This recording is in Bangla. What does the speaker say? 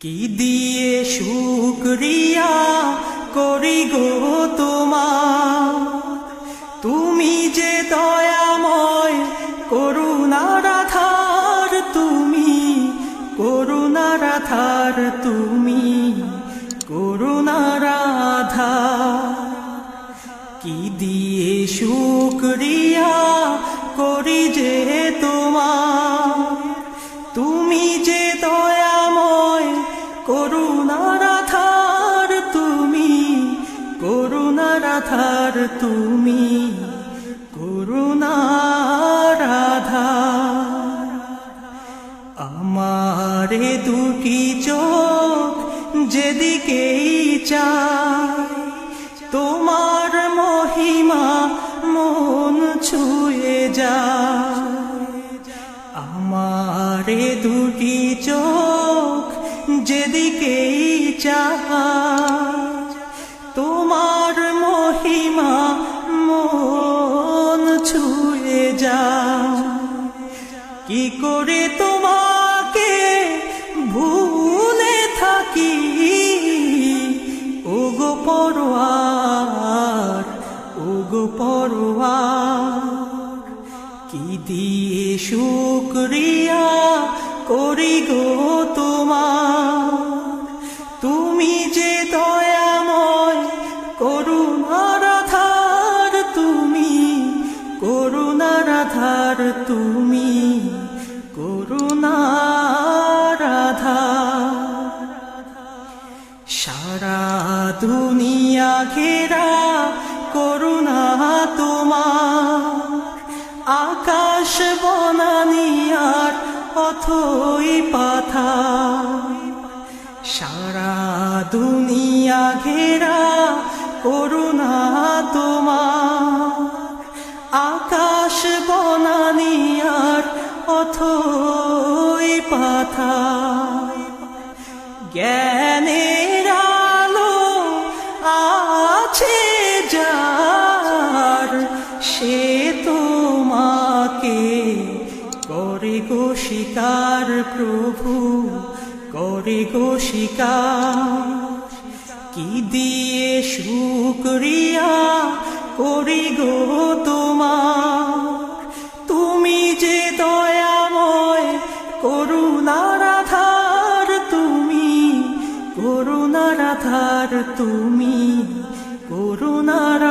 কি দিয়ে শুক্রিয়া করি গো তোমার? তুমি যে দয়াময় করুণার আধার তুমি করুণার আধার তুমি করুণার আধার কি দিয়ে শুক্রিয়া আধার তুমি করুণার আধার। আমারে দুটি চোখ যেদিকেই চায় তোমার মহিমা মন ছুঁয়ে যায়। আমারে দুটি চোখ যেদিকেই চায় কি করে তোমাকে ভুলে থাকি? ওগো পরোয়ার ওগো পরোয়ার কি দিয়ে শুক্রিয়া করি গো দুনিয়া ঘেরা করুণা তোমার আকাশ বনানিয়ার অথই পাথা সারা দুনিয়া ঘেরা করুণা তোমার আকাশ বনানিয়ার অথই পাথা জ্ঞানের সে তোমাকে করে গো শিকার প্রভু, করে গো শিকার। কি দিয়ে শুক্রিয়া করি গো তোমার? তুমি যে দয়াময় করুণার আধার তুমি, করুণার আধার তুমি, করুণার